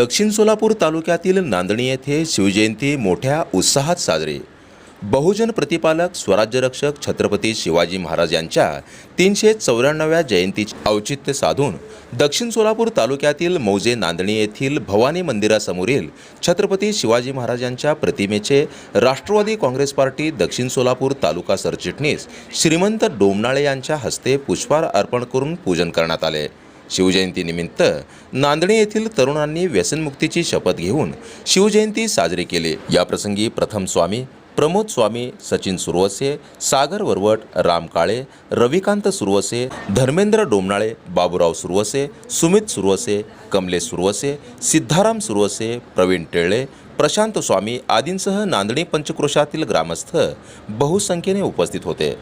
दक्षिण सोलापूर तालुक्यातील नांदणी येथे शिवजयंती मोठ्या उत्साहात साजरी. बहुजन प्रतिपालक स्वराज्यरक्षक छत्रपती शिवाजी महाराज यांच्या तीनशे चौऱ्याण्णव्या जयंतीचे औचित्य साधून दक्षिण सोलापूर तालुक्यातील मौजे नांदणी येथील भवानी मंदिरासमोरील छत्रपती शिवाजी महाराजांच्या प्रतिमेचे राष्ट्रवादी काँग्रेस पार्टी दक्षिण सोलापूर तालुका सरचिटणीस श्रीमंत डोमनाळे यांच्या हस्ते पुष्पहार अर्पण करून पूजन करण्यात आले. शिवजयंतीनिमित्त नांदणी येथील तरुणांनी व्यसनमुक्तीची शपथ घेऊन शिवजयंती साजरी केली. याप्रसंगी प्रथम स्वामी प्रमोद स्वामी सचिन सुरवसे सागर वरवट राम काळे रविकांत सुरवसे धर्मेंद्र डोमनाळे बाबूराव सुरवसे सुमित सुरवसे कमलेश सुरवसे सिद्धाराम सुरवसे प्रवीण टेळे प्रशांत स्वामी आदींसह नांदणी पंचक्रोशातील ग्रामस्थ बहुसंख्येने उपस्थित होते.